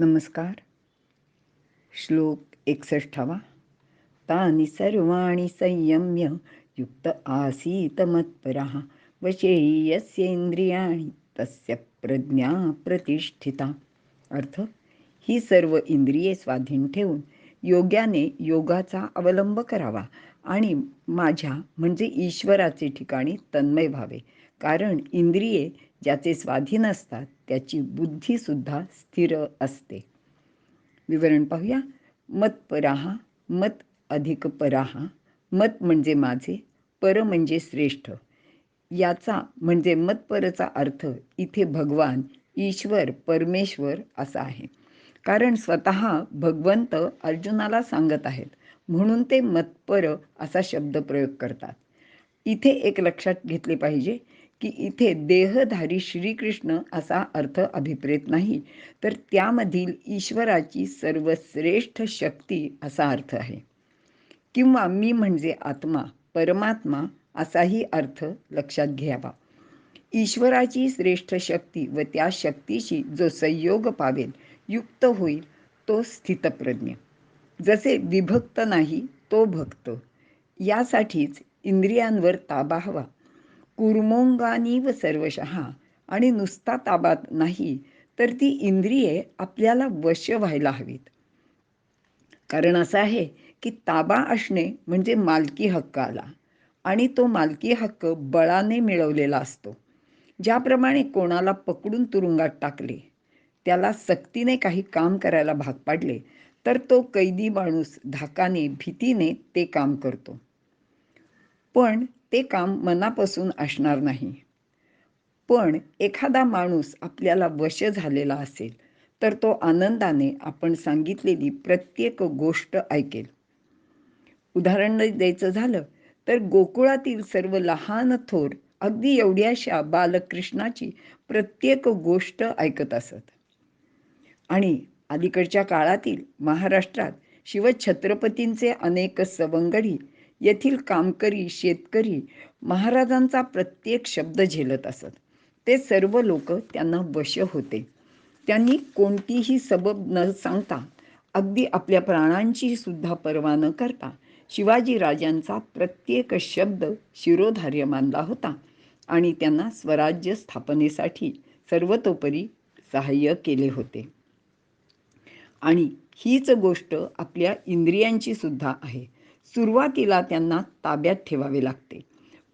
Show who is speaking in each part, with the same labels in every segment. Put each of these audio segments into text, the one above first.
Speaker 1: नमस्कार. श्लोक एकसष्टावा तानि सर्वाणि संयम्य युक्त आसीत मत्परः वशे यस्येंद्रियाणि तस्य प्रज्ञा प्रतिष्ठिता. अर्थ ही सर्व इंद्रिये स्वाधीन ठेवून योग्याने योगाचा अवलंब करावा आणि माझ्या म्हणजे ईश्वराचे ठिकाणी तन्मय व्हावे. कारण इंद्रिये ज्याचे स्वाधीन असतात त्याची बुद्धीसुद्धा स्थिर असते. विवरण पाहूया. मत पराहा मत अधिक पराहा. मत म्हणजे माझे पर म्हणजे श्रेष्ठ. याचा म्हणजे मतपरचा अर्थ इथे भगवान ईश्वर परमेश्वर असा आहे. कारण स्वतः भगवंत अर्जुनाला सांगत आहेत. म्हणून ते मतपर असा शब्द प्रयोग करतात. इथे एक लक्षात घेतले पाहिजे. की इथे देहधारी श्रीकृष्ण असा अर्थ अभिप्रेत नाही. तर त्यामधील ईश्वराची सर्वश्रेष्ठ शक्ती असा अर्थ आहे. किंवा मी म्हणजे आत्मा परमात्मा असाही अर्थ लक्षात घ्यावा. ईश्वराची श्रेष्ठ शक्ती व त्या शक्तीशी जो संयोग पावेल युक्त होईल तो स्थितप्रज्ञ. जसे विभक्त नाही तो भक्त. यासाठीच इंद्रियांवर ताबा हवा. कुर्मोंगानी व सर्वशहा आणि नुसता ताबात नाही तर ती इंद्रिये आपल्याला वश व्हायला हवीत. कारण असं आहे की ताबा असणे म्हणजे मालकी हक्क आला आणि तो मालकी हक्क बळाने मिळवलेला असतो. ज्याप्रमाणे कोणाला पकडून तुरुंगात टाकले त्याला सक्तीने काही काम करायला भाग पाडले तर तो कैदी माणूस धाकाने भीतीने ते काम करतो. पण ते काम मनापासून असणार नाही. पण एखादा माणूस आपल्याला वश झालेला असेल तर तो आनंदाने आपण सांगितलेली प्रत्येक गोष्ट ऐकेल. उदाहरण द्यायचं झालं तर गोकुळातील सर्व लहान थोर अगदी एवढ्याशा बालकृष्णाची प्रत्येक गोष्ट ऐकत असत. आणि अलीकडच्या काळातील महाराष्ट्रात शिवछत्रपतींचे अनेक सवंगडी येथील कामकरी शेतकरी महाराजांचा प्रत्येक शब्द झेलत असत. ते सर्व लोक त्यांना वश होते. त्यांनी कोणतीही सबब न सांगता अगदी आपल्या प्राणांची सुद्धा पर्वा न करता शिवाजी राजांचा प्रत्येक शब्द शिरोधार्य मानला होता आणि त्यांना स्वराज्य स्थापनेसाठी सर्वतोपरी सहाय्य केले होते. आणि हीच गोष्ट आपल्या इंद्रियांची सुद्धा आहे. सुरुवातीला त्यांना ताब्यात ठेवावे लागते.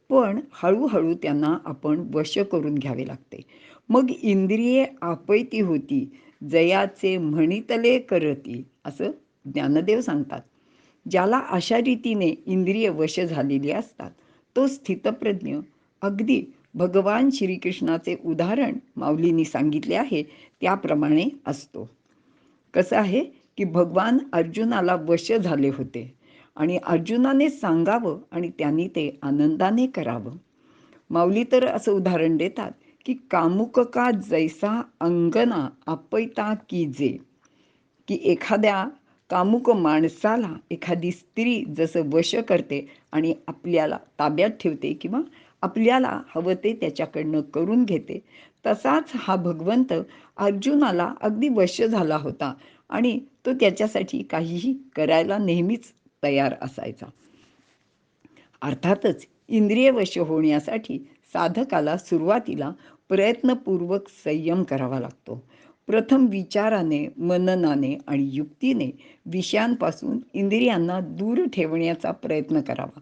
Speaker 1: पण हळूहळू त्यांना आपण वश करून घ्यावे लागते. मग इंद्रिये आपैती होती जयाचे म्हणितले करती असं ज्ञानदेव सांगतात. ज्याला अशा रीतीने इंद्रिय वश झालेली असतात तो स्थितप्रज्ञ. अगदी भगवान श्रीकृष्णाचे उदाहरण माऊलींनी सांगितले आहे त्याप्रमाणे असतो. कसं आहे की भगवान अर्जुनाला वश झाले होते. आणि अर्जुनाने सांगावं आणि त्यांनी ते आनंदाने करावं. माऊली तर असं उदाहरण देतात की कामुक का जैसा अंगना आपैता की जे? की एखाद्या कामुक माणसाला एखादी स्त्री जसं वश करते आणि आपल्याला ताब्यात ठेवते किंवा आपल्याला हवं ते त्याच्याकडनं करून घेते तसाच हा भगवंत अर्जुनाला अगदी वश झाला होता आणि तो त्याच्यासाठी काहीही करायला नेहमीच तयार असायचा. अर्थातच इंद्रिय वश होण्यासाठी साधकाला सुरुवातीला प्रयत्नपूर्वक संयम करावा लागतो. प्रथम विचाराने मननाने आणि युक्तीने विषयांपासून इंद्रियांना दूर ठेवण्याचा प्रयत्न करावा.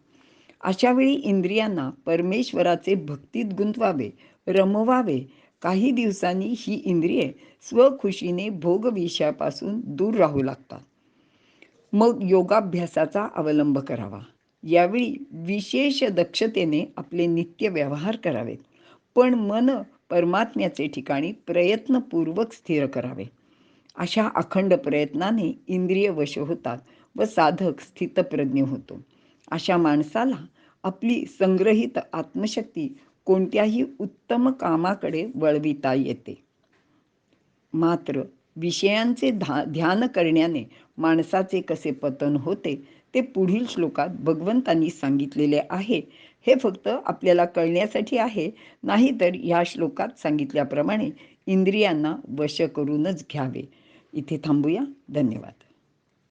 Speaker 1: अशावेळी इंद्रियांना परमेश्वराचे भक्तीत गुंतवावे रमवावे. काही दिवसांनी ही इंद्रिये स्वखुशीने भोगविषयापासून दूर राहू लागतात. मग योगाभ्यासाचा अवलंब करावा. यावेळी विशेष दक्षतेने आपले नित्य व्यवहार करावेत. पण मन परमात्म्याचे ठिकाणी प्रयत्नपूर्वक स्थिर करावे. अशा अखंड प्रयत्नाने इंद्रिय वश होतात व साधक स्थितप्रज्ञ होतो. अशा माणसाला आपली संग्रहित आत्मशक्ती कोणत्याही उत्तम कामाकडे वळविता येते. मात्र विषयांचे धा ध्यान करण्याने माणसाचे कसे पतन होते ते पुढील श्लोकात भगवंतांनी सांगितलेले आहे. हे फक्त आपल्याला कळण्यासाठी आहे. नाहीतर ह्या श्लोकात सांगितल्याप्रमाणे इंद्रियांना वश करूनच घ्यावे. इथे थांबूया. धन्यवाद.